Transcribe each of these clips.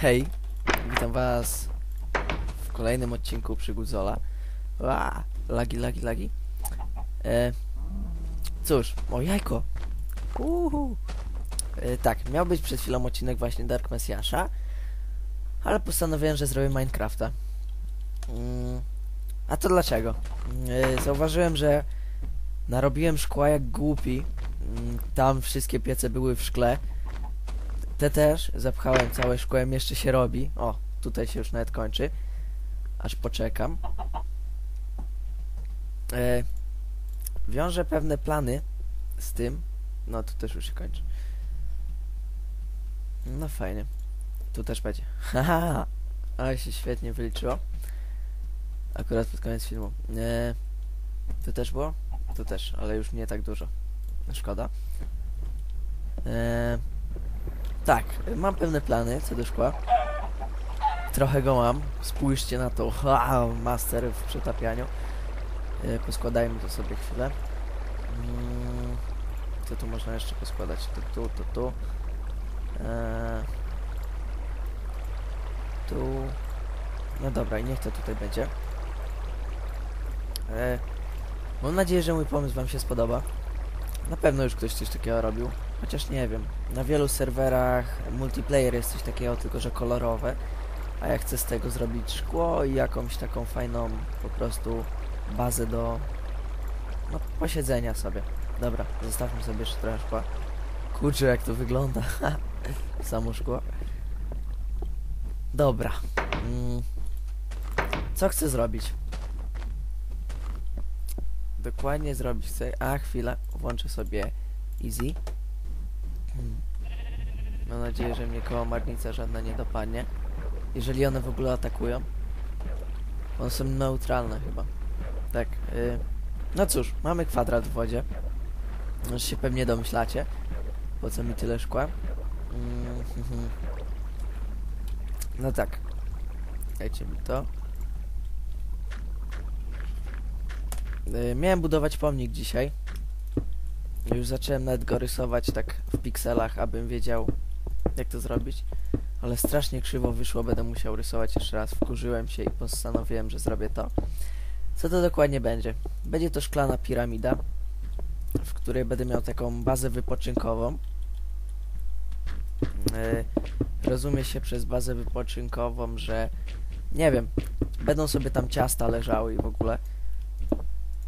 Hej, witam was w kolejnym odcinku Przygód Zola. Ła, lagi, lagi, lagi. E, cóż, o jajko. Uhu. E, tak, miał być przed chwilą odcinek właśnie Dark Messiasza, ale postanowiłem, że zrobię Minecrafta. Mm, a to dlaczego? E, zauważyłem, że narobiłem szkła jak głupi. Mm, tam wszystkie piece były w szkle. Te też zapchałem całe szkłem, jeszcze się robi. O, tutaj się już nawet kończy. Aż poczekam. E, wiążę pewne plany z tym. No, tu też już się kończy. No fajnie. Tu też będzie. Haha, ale się świetnie wyliczyło. Akurat pod koniec filmu. E, tu też było? Tu też, ale już nie tak dużo. Szkoda. E, tak, mam pewne plany co do szkła. Trochę go mam. Spójrzcie na to. Wow, master w przetapianiu. E, poskładajmy to sobie chwilę. Mm, co tu można jeszcze poskładać? To tu, to tu. E, tu. No dobra, i niech to tutaj będzie. E, mam nadzieję, że mój pomysł wam się spodoba. Na pewno już ktoś coś takiego robił. Chociaż nie wiem. Na wielu serwerach multiplayer jest coś takiego, tylko że kolorowe. A ja chcę z tego zrobić szkło i jakąś taką fajną po prostu bazę do no, posiedzenia sobie. Dobra, zostawmy sobie jeszcze trochę szkła. Kurczę, jak to wygląda. Samo szkło. Dobra. Mm. Co chcę zrobić? Dokładnie zrobić chcę... A, chwilę. Włączę sobie easy. Mam nadzieję, że mnie kołomarnica żadna nie dopadnie. Jeżeli one w ogóle atakują. One są neutralne chyba. Tak. Y no cóż, mamy kwadrat w wodzie. Już się pewnie domyślacie. Po co mi tyle szkła? Mm, no tak. Dajcie mi to. Y miałem budować pomnik dzisiaj. Już zacząłem nawet go rysować tak w pikselach, abym wiedział jak to zrobić. Ale strasznie krzywo wyszło, będę musiał rysować jeszcze raz. Wkurzyłem się i postanowiłem, że zrobię to. Co to dokładnie będzie? Będzie to szklana piramida, w której będę miał taką bazę wypoczynkową. Yy, rozumie się przez bazę wypoczynkową, że nie wiem, będą sobie tam ciasta leżały i w ogóle.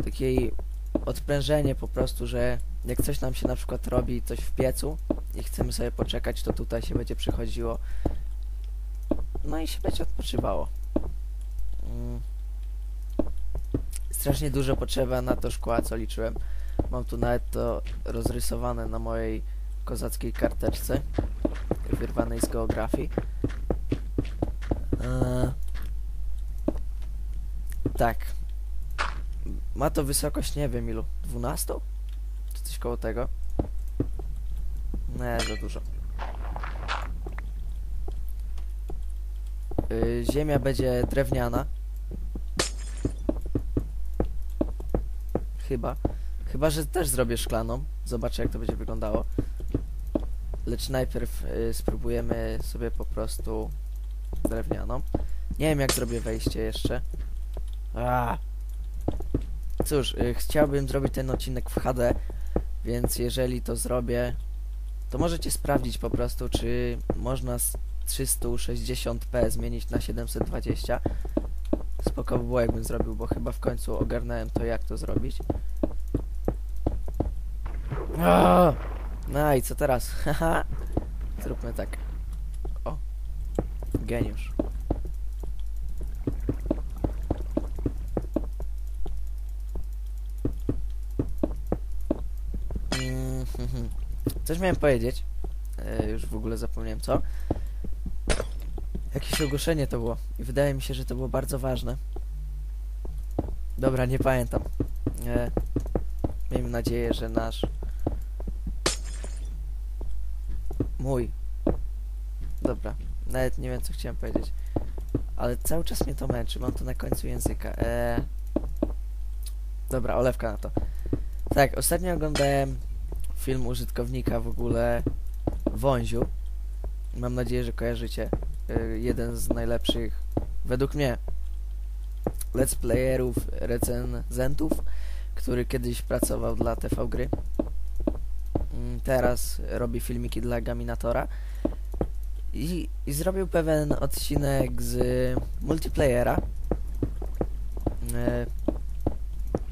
Takie odprężenie po prostu, że jak coś nam się na przykład robi, coś w piecu i chcemy sobie poczekać, to tutaj się będzie przychodziło. No i się będzie odpoczywało. Mm. Strasznie dużo potrzeba na to szkła, co liczyłem. Mam tu nawet to rozrysowane na mojej kozackiej karteczce, wyrwanej z geografii. Eee, tak. Ma to wysokość, nie wiem ilu, 12? Koło tego? Nie, za dużo. Yy, ziemia będzie drewniana. Chyba. Chyba, że też zrobię szklaną. Zobaczę, jak to będzie wyglądało. Lecz najpierw yy, spróbujemy sobie po prostu drewnianą. Nie wiem, jak zrobię wejście jeszcze. Aaaa. Cóż, yy, chciałbym zrobić ten odcinek w HD, więc jeżeli to zrobię, to możecie sprawdzić po prostu, czy można z 360p zmienić na 720. Spoko by było, jakbym zrobił, bo chyba w końcu ogarnąłem to, jak to zrobić. Aaaa! No i co teraz? Haha. Zróbmy tak. O. Geniusz. Coś miałem powiedzieć. E, już w ogóle zapomniałem co. Jakieś ogłoszenie to było. I wydaje mi się, że to było bardzo ważne. Dobra, nie pamiętam. E, miejmy nadzieję, że nasz... Mój. Dobra. Nawet nie wiem, co chciałem powiedzieć. Ale cały czas mnie to męczy. Mam to na końcu języka. E... Dobra, olewka na to. Tak, ostatnio oglądałem film użytkownika w ogóle Wąziu. Mam nadzieję, że kojarzycie y, jeden z najlepszych, według mnie, let's playerów, recenzentów, który kiedyś pracował dla TV Gry. Mm, Teraz robi filmiki dla Gaminatora. I, I zrobił pewien odcinek z multiplayera. E,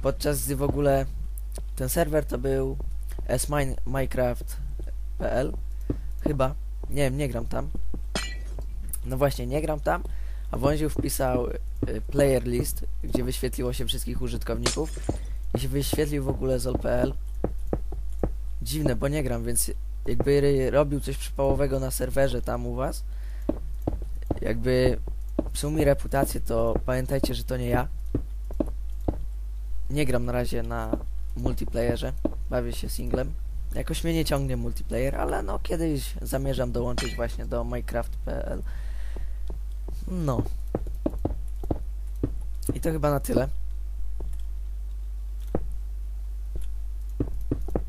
Podczas gdy w ogóle ten serwer to był sminecraft.pl Chyba. Nie wiem, nie gram tam. No właśnie, nie gram tam. A Wąził wpisał y, player list, gdzie wyświetliło się wszystkich użytkowników. I się wyświetlił w ogóle zol.pl. Dziwne, bo nie gram, więc jakby robił coś przypałowego na serwerze tam u was, jakby psuł mi reputację, to pamiętajcie, że to nie ja. Nie gram na razie na multiplayerze, bawię się singlem. Jakoś mnie nie ciągnie multiplayer, ale no kiedyś zamierzam dołączyć właśnie do Minecraft.pl. No. I to chyba na tyle.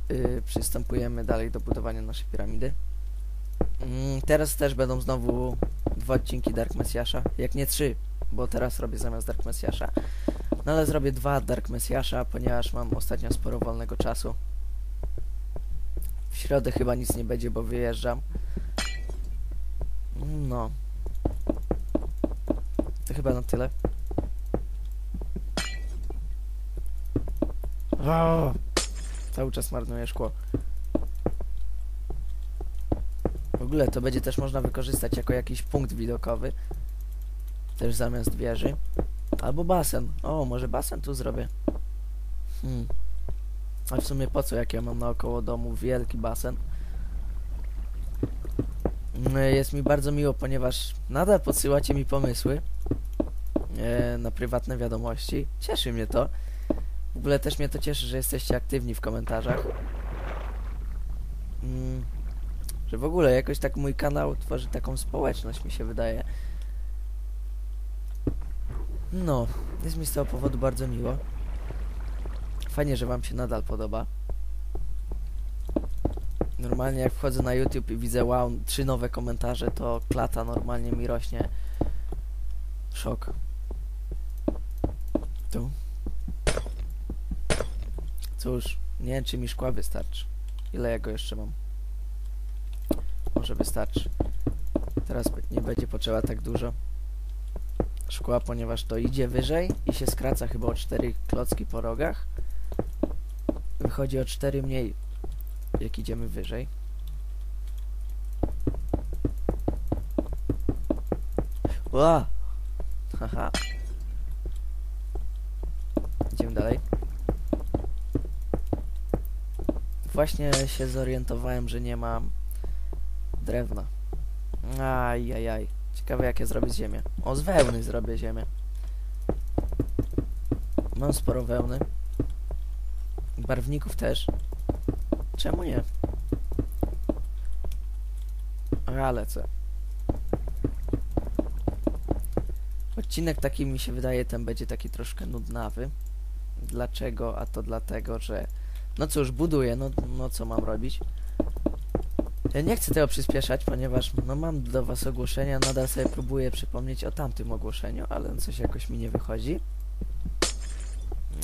Yy, przystępujemy dalej do budowania naszej piramidy. Mm, teraz też będą znowu dwa odcinki Dark Messiasza, jak nie trzy, bo teraz robię zamiast Dark Messiasza. No ale zrobię dwa Dark Messiasza, ponieważ mam ostatnio sporo wolnego czasu. Środę chyba nic nie będzie, bo wyjeżdżam. No. To chyba na tyle. O! Cały czas marnuję szkło. W ogóle to będzie też można wykorzystać jako jakiś punkt widokowy. Też zamiast wieży. Albo basen. O, może basen tu zrobię. Hmm. A w sumie po co, jak ja mam naokoło domu wielki basen? Mm, Jest mi bardzo miło, ponieważ nadal podsyłacie mi pomysły e, na prywatne wiadomości. Cieszy mnie to. W ogóle też mnie to cieszy, że jesteście aktywni w komentarzach. Mm, że w ogóle jakoś tak mój kanał tworzy taką społeczność, mi się wydaje. No, jest mi z tego powodu bardzo miło. Fajnie, że wam się nadal podoba. Normalnie jak wchodzę na YouTube i widzę wow, trzy nowe komentarze, to klata normalnie mi rośnie. Szok. Tu. Cóż, nie wiem czy mi szkła wystarczy. Ile ja go jeszcze mam? Może wystarczy. Teraz nie będzie potrzeba tak dużo szkła, ponieważ to idzie wyżej i się skraca chyba o 4 klocki po rogach. Wychodzi o 4 mniej, jak idziemy wyżej. Ła! Haha. Idziemy dalej. Właśnie się zorientowałem, że nie mam drewna. Ajajaj. Ciekawe jakie zrobię z ziemię. O, z wełny zrobię ziemię. Mam sporo wełny. Barwników też. Czemu nie? A, lecę. Odcinek taki mi się wydaje, ten będzie taki troszkę nudnawy. Dlaczego? A to dlatego, że... No cóż, buduję, no, no co mam robić? Ja nie chcę tego przyspieszać, ponieważ no mam do was ogłoszenia, nadal sobie próbuję przypomnieć o tamtym ogłoszeniu, ale coś jakoś mi nie wychodzi.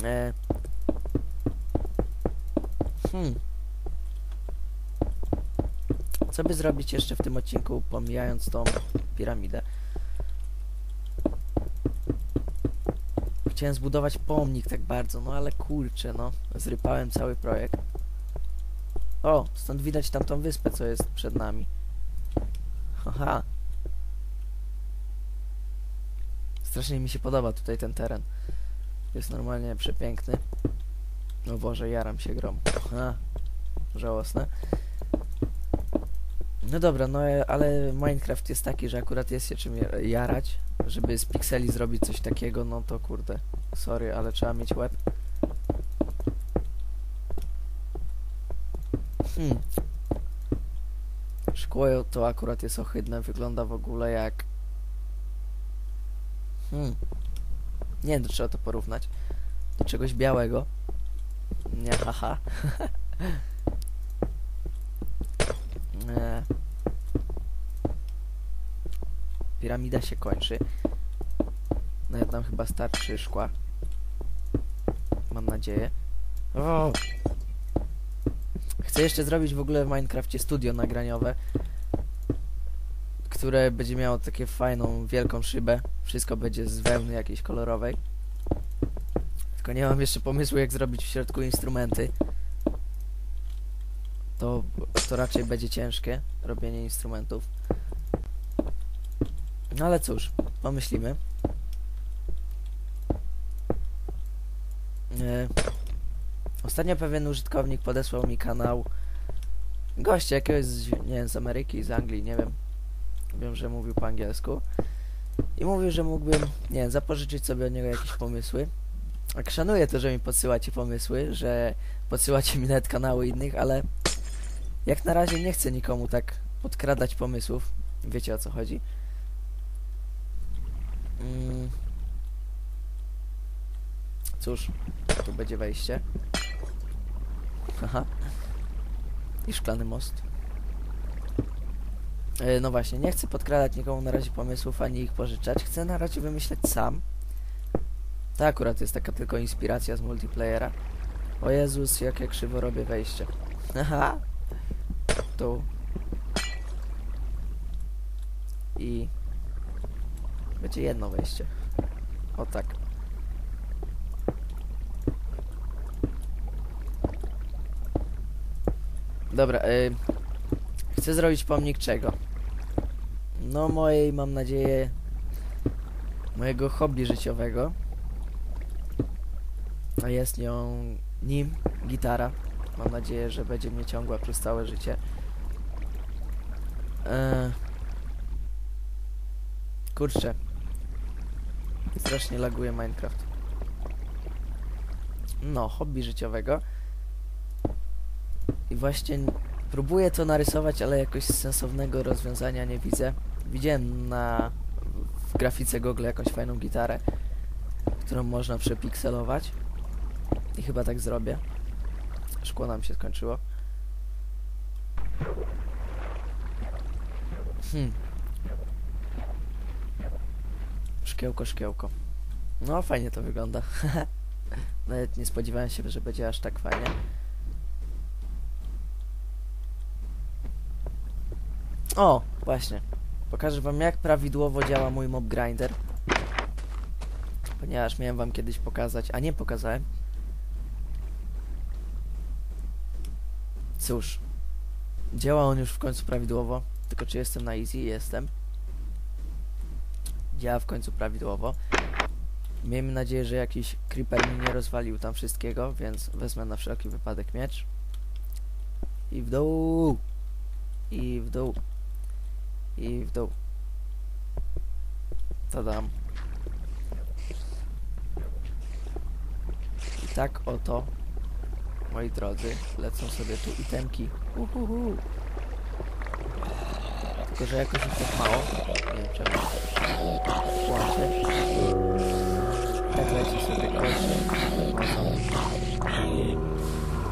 E... Hmm. Co by zrobić jeszcze w tym odcinku, pomijając tą piramidę? Chciałem zbudować pomnik tak bardzo, no ale kurczę, no. Zrypałem cały projekt. O, stąd widać tamtą wyspę, co jest przed nami. Haha. Strasznie mi się podoba tutaj ten teren. Jest normalnie przepiękny. No Boże, jaram się grom. Ha, żałosne. No dobra, no ale Minecraft jest taki, że akurat jest się czym ja- jarać. Żeby z pikseli zrobić coś takiego, no to kurde. Sorry, ale trzeba mieć łeb. Hmm. Szkło to akurat jest ohydne, wygląda w ogóle jak... Hmm. Nie wiem, do czego to porównać. Do czegoś białego. Nie, haha. nie. piramida się kończy. Nawet nam chyba starczy szkła. Mam nadzieję. O! Chcę jeszcze zrobić w ogóle w Minecrafcie studio nagraniowe, które będzie miało takie fajną, wielką szybę. Wszystko będzie z wełny jakiejś kolorowej. Tylko nie mam jeszcze pomysłu, jak zrobić w środku instrumenty. To, to raczej będzie ciężkie, robienie instrumentów. No ale cóż, pomyślimy. E, ostatnio pewien użytkownik podesłał mi kanał gościa jakiegoś, z, nie wiem, z Ameryki, z Anglii, nie wiem. Wiem, że mówił po angielsku. I mówił, że mógłbym, nie wiem, zapożyczyć sobie od niego jakieś pomysły. Tak szanuję to, że mi podsyłacie pomysły, że podsyłacie mi nawet kanały innych, ale jak na razie nie chcę nikomu tak podkradać pomysłów. Wiecie o co chodzi. Mm. Cóż, tu będzie wejście. Haha. I szklany most. E, no właśnie, nie chcę podkradać nikomu na razie pomysłów, ani ich pożyczać. Chcę na razie wymyśleć sam. To akurat jest taka tylko inspiracja z multiplayera. O Jezus, jak ja krzywo robię wejście. Aha. Tu. I... Będzie jedno wejście. O tak. Dobra, y, chcę zrobić pomnik czego? No mojej, mam nadzieję, mojego hobby życiowego. A jest nią nim gitara. Mam nadzieję, że będzie mnie ciągła przez całe życie. Eee... Kurczę. Strasznie laguje Minecraft. No, hobby życiowego. I właśnie próbuję to narysować, ale jakoś sensownego rozwiązania nie widzę. Widziałem na w grafice Google jakąś fajną gitarę, którą można przepikselować. I chyba tak zrobię. Szkło nam się skończyło. Hmm. Szkiełko, szkiełko. No, fajnie to wygląda. Nawet nie spodziewałem się, że będzie aż tak fajnie. O, właśnie. Pokażę wam jak prawidłowo działa mój mob grinder. Ponieważ miałem wam kiedyś pokazać, a nie pokazałem. Cóż. Działa on już w końcu prawidłowo. Tylko czy jestem na easy? Jestem. Działa w końcu prawidłowo. Miejmy nadzieję, że jakiś creeper mi nie rozwalił tam wszystkiego, więc wezmę na wszelki wypadek miecz. I w dół. I w dół. I w dół. To dam. I tak oto, moi drodzy, lecą sobie tu itemki. Uhuhu. Tylko, że jakoś ich tak mało. Nie wiem czemu. Łączę. Tak leci sobie kości.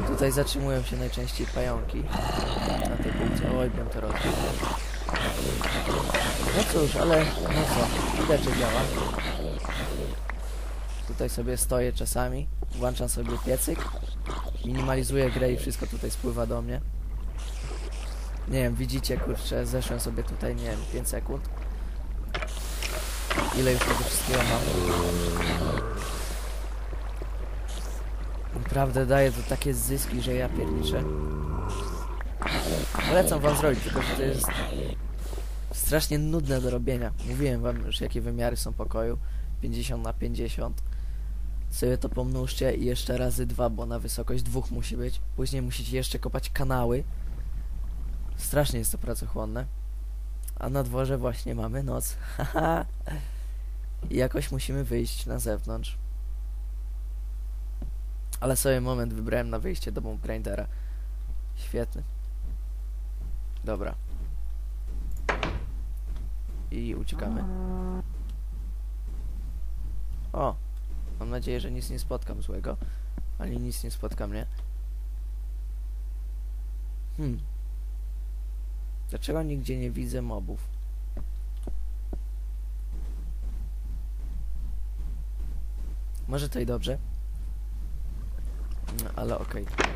Tutaj zatrzymują się najczęściej pająki. Na tej półce. Oj, bym to rozbił. No cóż, ale no co, widać, że działa. Tutaj sobie stoję czasami, włączam sobie piecyk, minimalizuję grę i wszystko tutaj spływa do mnie. Nie wiem, widzicie, kurczę, zeszłem sobie tutaj, nie wiem, 5 sekund. Ile już tego wszystkiego mam? Naprawdę daje to takie zyski, że ja pierniczę. Polecam wam zrobić, tylko że to jest strasznie nudne do robienia. Mówiłem wam już jakie wymiary są pokoju. 50 na 50. Sobie to pomnóżcie i jeszcze razy dwa, bo na wysokość dwóch musi być. Później musicie jeszcze kopać kanały. Strasznie jest to pracochłonne. A na dworze właśnie mamy noc. Haha. I jakoś musimy wyjść na zewnątrz. Ale sobie moment wybrałem na wyjście do Grindera. Świetny. Dobra. I uciekamy. O! Mam nadzieję, że nic nie spotkam złego. Ani nic nie spotka mnie. Hmm. Dlaczego nigdzie nie widzę mobów? Może to i dobrze. No, ale okej. Okay.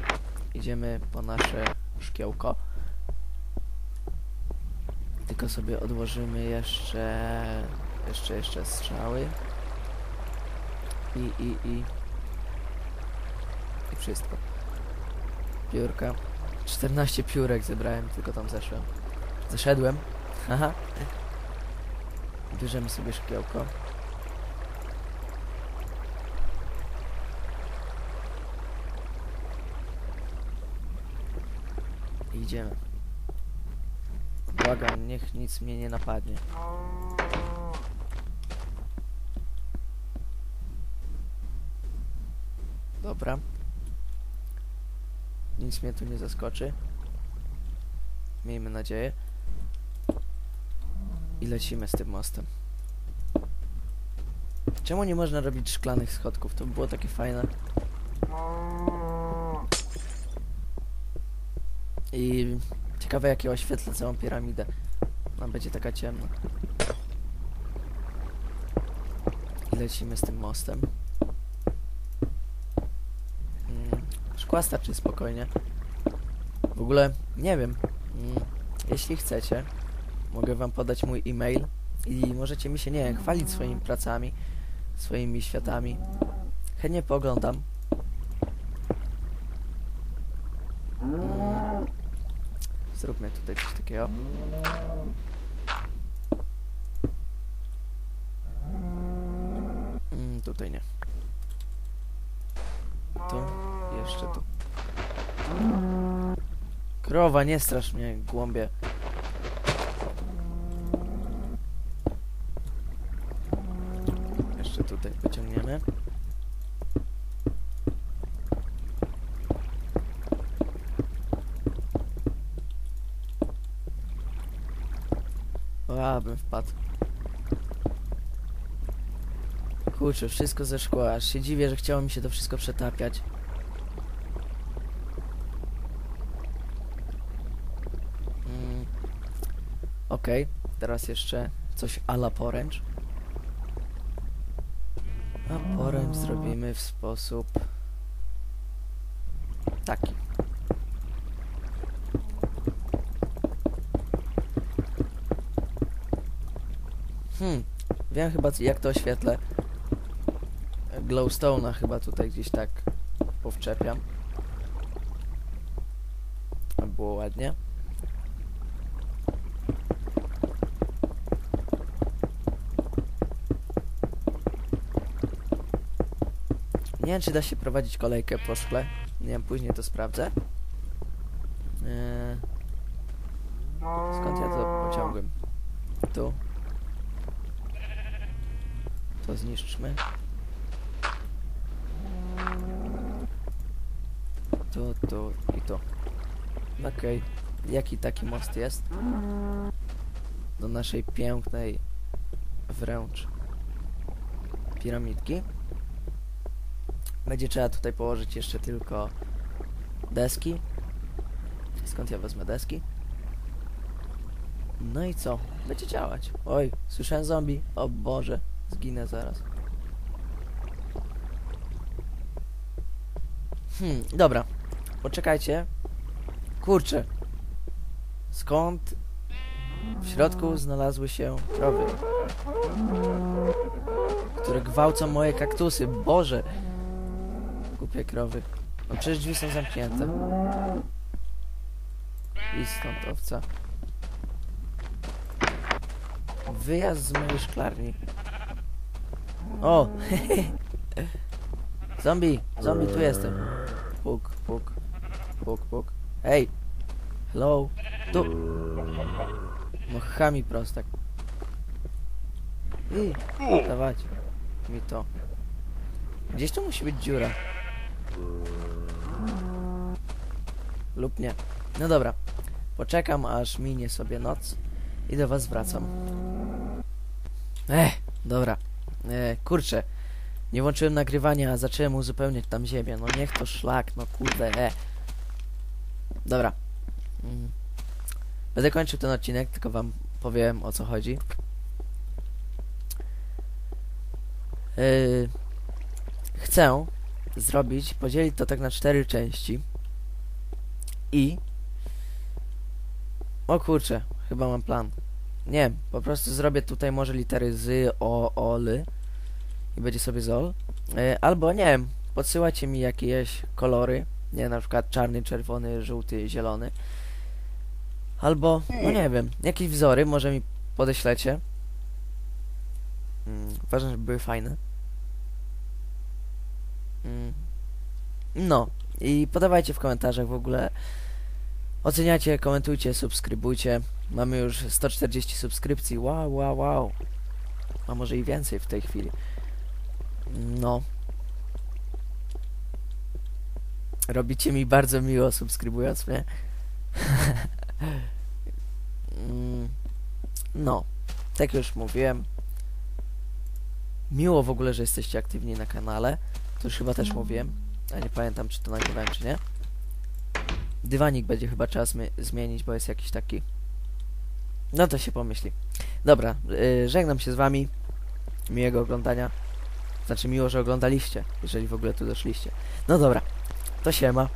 Idziemy po nasze szkiełko. Tylko sobie odłożymy jeszcze... Jeszcze, jeszcze strzały. I, i, i... I wszystko. Piórka. 14 piórek zebrałem, tylko tam zeszłem. Zeszedłem. Haha. Bierzemy sobie szkiełko. I idziemy. Błagam, niech nic mnie nie napadnie. Dobra. Nic mnie tu nie zaskoczy. Miejmy nadzieję. I lecimy z tym mostem. Czemu nie można robić szklanych schodków? To by było takie fajne. I ciekawe jakie oświetlę całą piramidę. Ona będzie taka ciemna. I lecimy z tym mostem. Szkła starczy spokojnie. W ogóle nie wiem. Mm, jeśli chcecie, mogę wam podać mój e-mail i możecie mi się, nie wiem, chwalić swoimi pracami, swoimi światami. Chętnie poglądam. Zróbmy tutaj coś takiego. Mm, tutaj nie. Tu, jeszcze tu. Krowa, nie strasz mnie, głąbie. Jeszcze tutaj pociągniemy. A, bym wpadł. Kurczę, wszystko ze szkła. Aż się dziwię, że chciało mi się to wszystko przetapiać. Mm. Okej, teraz jeszcze coś a la poręcz. A poręcz zrobimy w sposób taki. Hmm, wiem chyba jak to oświetlę. Glowstone'a chyba tutaj gdzieś tak powczepiam. Było ładnie. Nie wiem, czy da się prowadzić kolejkę po szkle. Nie wiem, później to sprawdzę. Eee, skąd ja to pociągłem? Tu. To zniszczmy. Tu, tu i tu. Okej. Jaki taki most jest? Do naszej pięknej wręcz piramidki. Będzie trzeba tutaj położyć jeszcze tylko deski. Skąd ja wezmę deski? No i co? Będzie działać. Oj, słyszałem zombie. O Boże, zginę zaraz. Hmm, dobra. Poczekajcie. Kurczę. Skąd w środku znalazły się krowy? Które gwałcą moje kaktusy. Boże. Głupie krowy. No przecież drzwi są zamknięte. I stąd owca. Wyjazd z mojej szklarni. O! zombie! Zombie, tu jestem. Puk, puk. Puk, puk. Hej! Hello! Tu! No chami prostak. I dawać mi to. Gdzieś tu musi być dziura. Lub nie. No dobra. Poczekam aż minie sobie noc i do was wracam. Ech, dobra. E, kurczę. Nie włączyłem nagrywania, a zacząłem uzupełniać tam ziemię. No niech to szlak, no kurde, e. Dobra. Mm. Będę kończył ten odcinek, tylko wam powiem o co chodzi. Yy, chcę zrobić, podzielić to tak na cztery części i o kurczę, chyba mam plan. Nie, po prostu zrobię tutaj może litery z, o, ol i będzie sobie zol. E, albo nie wiem, podsyłajcie mi jakieś kolory, nie na przykład czarny, czerwony, żółty, zielony. Albo, no nie wiem, jakieś wzory może mi podeślecie. Mm, ważne, żeby były fajne. Mm. No, i podawajcie w komentarzach w ogóle. Oceniajcie, komentujcie, subskrybujcie. Mamy już 140 subskrypcji. Wow, wow, wow. A może i więcej w tej chwili. No. Robicie mi bardzo miło subskrybując mnie. Mm, no. Tak już mówiłem. Miło w ogóle, że jesteście aktywni na kanale. To już chyba też mówiłem. A nie pamiętam, czy to nagrywałem, czy nie. Dywanik będzie chyba trzeba zmi- zmienić, bo jest jakiś taki... No to się pomyśli. Dobra, yy, żegnam się z wami. Miłego oglądania. Znaczy miło, że oglądaliście, jeżeli w ogóle tu doszliście. No dobra, to siema.